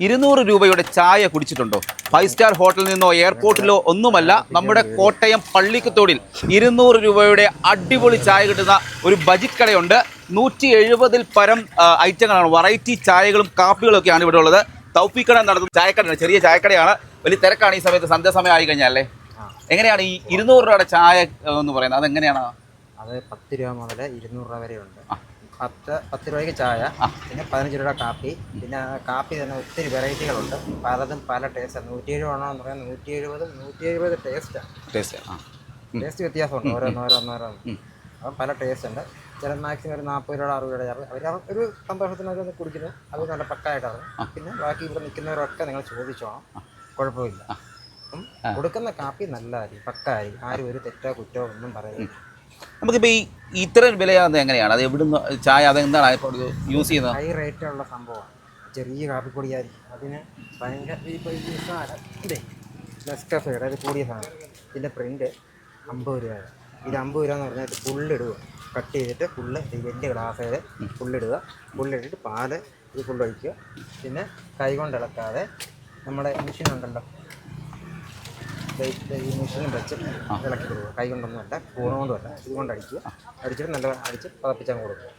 ഇരുന്നൂറ് രൂപയുടെ ചായ കുടിച്ചിട്ടുണ്ടോ? ഫൈവ് സ്റ്റാർ ഹോട്ടലിൽ നിന്നോ എയർപോർട്ടിലോ ഒന്നുമല്ല നമ്മുടെ കോട്ടയം പള്ളിക്കത്തോടിൽ ഇരുന്നൂറ് രൂപയുടെ അടിപൊളി ചായ കിട്ടുന്ന ഒരു ബജറ്റ് കടയുണ്ട് നൂറ്റി എഴുപതിൽ പരം ഐറ്റങ്ങളാണ്. വെറൈറ്റി ചായകളും കാപ്പികളും ഒക്കെയാണ് ഇവിടെ ഉള്ളത്. തൗപ്പിക്കട നടത്തുന്ന ചായക്കടയാണ് ചെറിയ ചായക്കടയാണ്. വലിയ തിരക്കാണ് ഈ സമയത്ത് സന്ധ്യാസമയം ആയി കഴിഞ്ഞാലേ എങ്ങനെയാണ് ഈ ഇരുന്നൂറ് രൂപയുടെ ചായ എന്ന് പറയുന്നത്? അതെങ്ങനെയാണ്? അത് പത്ത് രൂപ മുതൽ ഇരുന്നൂറ് രൂപ വരെ ഉണ്ട് പത്ത് പത്ത് രൂപയ്ക്ക് ചായ പിന്നെ പതിനഞ്ച് രൂപ കാപ്പി പിന്നെ കാപ്പി തന്നെ ഒത്തിരി വെറൈറ്റികളുണ്ട്. പലതും പല ടേസ്റ്റാണ് നൂറ്റി എഴുപത് എന്ന് പറയാം. നൂറ്റി എഴുപതും നൂറ്റി എഴുപത് ടേസ്റ്റാണ് ടേസ്റ്റ് ആ. ടേസ്റ്റ് വ്യത്യാസമുണ്ട്. ഓരോന്നോരോന്നോരോന്ന് അപ്പം പല ടേസ്റ്റ് ഉണ്ട്. ചില മാക്സിമം ഒരു നാൽപ്പത് രൂപ അറുപത് രൂപ ചാർജ് അവർ ഒരു സന്തോഷത്തിനൊക്കെ കുടിക്കുന്നു. അത് നല്ല പക്കായിട്ടാണ് പിന്നെ ബാക്കി ഇവിടെ നിൽക്കുന്നവരൊക്കെ നിങ്ങൾ ചോദിച്ചോണം കുഴപ്പമില്ല. അപ്പം കൊടുക്കുന്ന കാപ്പി നല്ലതായിരിക്കും. പക്കായിരിക്കും. ആരും ഒരു തെറ്റോ കുറ്റോ ഒന്നും പറയില്ല നമുക്കിപ്പോൾ ഈ ഇത്രയും വിലയാകുന്നത് എങ്ങനെയാണ്? അത് എവിടുന്ന് ചായ അതെന്താണ് ഇപ്പോൾ യൂസ് ചെയ്യുന്നത്? ഹൈ റേറ്റ് ഉള്ള സംഭവമാണ്. ചെറിയ കാപ്പിപ്പൊടിയായിരിക്കും. അതിന് ഭയങ്കര നെസ്കഫയുടെ കൂടിയ സാധനം. ഇതിന്റെ പ്രിന്റ് അമ്പത് രൂപയാണ്. ഇത് അമ്പത് രൂപ എന്ന് പറഞ്ഞാൽ ഇത് ഫുള്ളിടുക കട്ട് ചെയ്തിട്ട് ഫുള്ള് വലിയ ഗ്ലാസ്സിൽ ഫുള്ളിടുക ഫുള്ളിട്ടിട്ട് പാൽ ഇത് ഫുള്ളൊഴിക്കുക പിന്നെ കൈ കൊണ്ട് ഇളക്കാതെ നമ്മുടെ മെഷീൻ ഉണ്ടല്ലോ ഈ മെഷീനും വെച്ച് ഇളക്കി കൊടുക്കുക. കൈ കൊണ്ടൊന്നുമല്ല കൊണ്ടുമല്ല ഇതുകൊണ്ട് അടിക്കുക. അടിച്ചിട്ട് നല്ല അടിച്ച് പതപ്പിച്ചാൽ കൊടുക്കുക.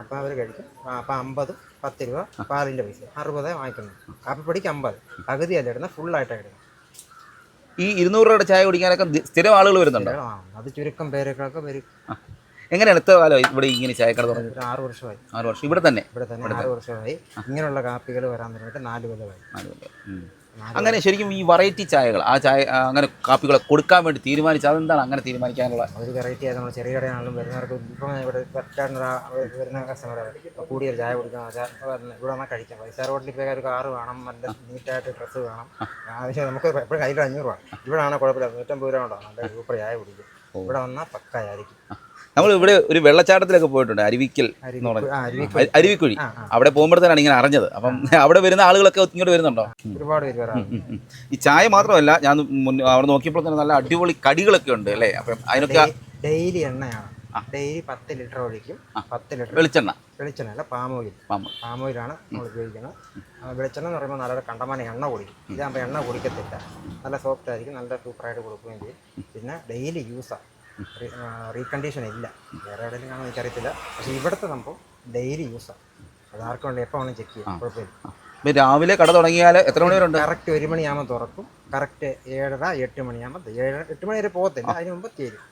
അപ്പോൾ അവർ കഴിക്കും. അപ്പോൾ അമ്പത് പത്ത് രൂപ പാലിന്റെ പൈസ. അറുപത് വാങ്ങിക്കുന്നത് കാപ്പിപ്പൊടിക്ക് അമ്പത്. പകുതിയല്ല ഇടുന്നത് ഫുള്ളായിട്ടാണ് ഇടുന്നത്. ഈ ഇരുന്നൂറ് രൂപയുടെ ചായ കുടിക്കാനൊക്കെ സ്ഥിരം ആളുകൾ വരുന്നുണ്ടോ? ആ, അത് ചുരുക്കം പേരൊക്കെ വരും. എങ്ങനെയാണ് എത്ര കാലം ഇവിടെ ഇങ്ങനെ ചായക്കട തുടങ്ങി? ആറ് വർഷമായി. ആറ് വർഷം. ഇവിടെ തന്നെ? ഇവിടെ തന്നെ ആറ് വർഷമായി. ഇങ്ങനെയുള്ള കാപ്പികൾ വരാൻ തുടങ്ങിയിട്ട് നാല് കൊല്ലമായി. നാല് കൊല്ലം. അങ്ങനെ ശരിക്കും ഈ വെറൈറ്റി ചായകൾ ആ ചായ അങ്ങനെ കാപ്പികളെ കൊടുക്കാൻ വേണ്ടി തീരുമാനിച്ചത് അതെന്താണ് അങ്ങനെ തീരുമാനിക്കാനുള്ള? ഒരു വെറൈറ്റി ആയത് നമ്മൾ ചെറിയ കടയാണെങ്കിലും വരുന്നവർക്ക് ഇപ്പം ഇവിടെ വരുന്ന കസ്റ്റമർ കൂടിയ ഒരു ചായ വരുന്ന- ഇവിടെ വന്നാൽ കഴിക്കാം. പൈസ റോഡിൽ ഇപ്പോൾ ഒരു കാറ് വേണം നല്ല നീറ്റായിട്ട് ഡ്രസ്സ് വേണം. ആവശ്യം നമുക്ക് എപ്പോഴും കയ്യിൽ അഞ്ഞൂറ് രൂപ ഇവിടെ ആണെങ്കിൽ കുഴപ്പമില്ല. നൂറ്റമ്പത് രൂപ ഉണ്ടോ നല്ല സൂപ്പർ ചായ കുടിക്കും ഇവിടെ വന്നാൽ പക്കായായിരിക്കും നമ്മൾ ഇവിടെ ഒരു വെള്ളച്ചാട്ടത്തിലൊക്കെ പോയിട്ടുണ്ട് അരുവിക്കൽ എന്ന് പറഞ്ഞ അരുവിക്കുഴി. അവിടെ പോകുമ്പോഴത്തേനാണ് ഇങ്ങനെ അറിഞ്ഞത്. അപ്പം അവിടെ വരുന്ന ആളുകളൊക്കെ ഇങ്ങോട്ട് വരുന്നുണ്ടോ? ഒരുപാട്. ഈ ചായ മാത്രമല്ല ഞാൻ അവിടെ നോക്കിയപ്പോൾ തന്നെ നല്ല അടിപൊളി കടികളൊക്കെ ഉണ്ട് അല്ലേ? അപ്പം അതിനൊക്കെ ഡെയിലി എണ്ണയാണ്. ഡെയിലി പത്ത് ലിറ്റർ ഒഴിക്കും. പത്ത് ലിറ്റർ വെളിച്ചെണ്ണ. വെളിച്ചെണ്ണ അല്ല പാം ഓയിൽ. പാമ്പ് പാം ഓയിലാണ് നമ്മൾ ഉപയോഗിക്കുന്നത്. വെളിച്ചെണ്ണ എന്ന് പറയുമ്പോൾ നല്ല കണ്ടമാന എണ്ണ കുടിക്കും. ഇതാകുമ്പോൾ എണ്ണ കുടിക്കത്തില്ല. നല്ല സോഫ്റ്റ് ആയിരിക്കും നല്ല സൂപ്പറായിട്ട് കൊടുക്കുകയും ചെയ്യും. പിന്നെ ഡെയിലി യൂസാണ് റീകണ്ടീഷൻ ഇല്ല. വേറെ എവിടെയെങ്കിലും കാണാൻ എനിക്കറിയത്തില്ല. പക്ഷെ ഇവിടുത്തെ സംഭവം ഡെയിലി യൂസാണ് അത് ആർക്കും വേണ്ടി എപ്പോൾ വേണമെങ്കിൽ ചെക്ക് ചെയ്യാം. കുഴപ്പമില്ല. രാവിലെ കട തുടങ്ങിയാൽ എത്ര മണി വരെ ഉണ്ട് കറക്റ്റ് ഒരു മണിയാകുമ്പോൾ തുറക്കും. കറക്റ്റ് ഏഴര എട്ട് മണിയാകുമ്പോൾ ഏഴ് എട്ട് മണി വരെ പോകത്തില്ല. അതിന് മുമ്പ് തീരും.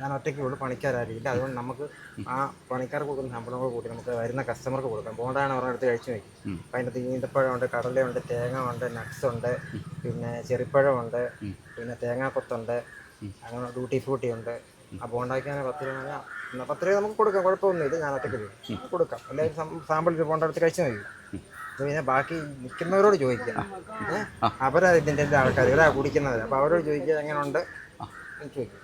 ഞാൻ ഒറ്റയ്ക്ക് ഉള്ളൂ പണിക്കാരായിരിക്കില്ല അതുകൊണ്ട് നമുക്ക് ആ പണിക്കാർക്ക് കൊടുക്കുന്ന ശമ്പളം കൂടെ കൂട്ടി നമുക്ക് വരുന്ന കസ്റ്റമർക്ക് കൊടുക്കാം. ബോണ്ടാണ് അവരുടെ അടുത്ത് കഴിച്ചു വയ്ക്കും അപ്പം അതിനകത്ത് ഈന്തപ്പഴമുണ്ട് കടലയുണ്ട് തേങ്ങ ഉണ്ട് നട്ട്സ് ഉണ്ട് പിന്നെ ചെറിപ്പഴമുണ്ട് പിന്നെ തേങ്ങാക്കൊത്തുണ്ട് അങ്ങനെ ഡ്യൂട്ടി ഫ്രൂട്ടി ഉണ്ട്. ആ ബോണ്ടാക്കാൻ പത്ത് രൂപ പത്ത് രൂപ നമുക്ക് കൊടുക്കാം കുഴപ്പമൊന്നും ഇത് ഞാൻ ഒറ്റയ്ക്ക് കൊടുക്കാം. എല്ലാവരും സാമ്പിൾ ഒരു ബോണ്ട എടുത്ത് കഴിച്ചു നോക്കി പിന്നെ ബാക്കി നിൽക്കുന്നവരോട് ചോദിക്കാം. അവരാ ഇതിന്റെ ആൾക്കാർ ഇവരാ കുടിക്കുന്നത്. അപ്പോൾ അവരോട് ചോദിക്കുക എങ്ങനെയുണ്ട്? ചോദിക്കും.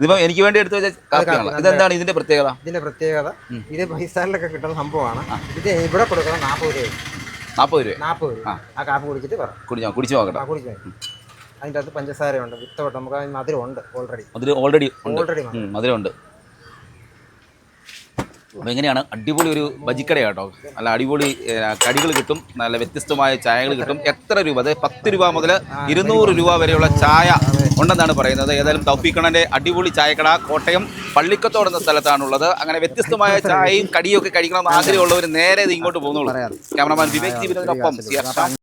ഇതിപ്പോ എനിക്ക് വേണ്ടി എടുത്തു വെച്ച കാപ്പിയാണ് ഇതെന്താണ് ഇതിന്റെ പ്രത്യേകത? ഇതിന്റെ പ്രത്യേകത ഇത് പൈസയിലൊക്കെ കിട്ടുന്ന സംഭവമാണ്. ഇത് ഇവിടെ കൊടുക്കണം നാൽപ്പത് രൂപ. നാൽപ്പത് രൂപ. നാൽപ്പത് രൂപ. ആ. കാപ്പി കുടിച്ചിട്ട് പറ. കുടിച്ചോ കുടിച്ചു നോക്കട്ടെ. കുടിച്ചു അതിന്റെ അകത്ത് പഞ്ചസാരയുണ്ട് വിത്തൗട്ട് നമുക്ക് അതിന് മധുരം ഉണ്ട്. ഓൾറെഡി മധുരം. ഓൾറെഡി ഓൾറെഡി മധുരമുണ്ട്. അപ്പോൾ എങ്ങനെയാണ് അടിപൊളി ഒരു ബജിക്കട കേട്ടോ നല്ല അടിപൊളി കടികൾ കിട്ടും. നല്ല വ്യത്യസ്തമായ ചായകൾ കിട്ടും. എത്ര രൂപ? അതായത് പത്ത് രൂപ മുതൽ ഇരുന്നൂറ് രൂപ. വരെയുള്ള ചായ ഉണ്ടെന്നാണ് പറയുന്നത്. ഏതായാലും തൗഫീഖണന്റെ അടിപൊളി ചായക്കട കോട്ടയം പള്ളിക്കത്തോട് എന്ന സ്ഥലത്താണുള്ളത്. അങ്ങനെ വ്യത്യസ്തമായ ചായയും കടിയും ഒക്കെ കഴിക്കണമെന്ന് ആഗ്രഹമുള്ളവർ നേരെ ഇത് ഇങ്ങോട്ട് പോകുന്നുള്ളൂ. ക്യാമറമാൻ വിവേക് ജീവിതത്തിനൊപ്പം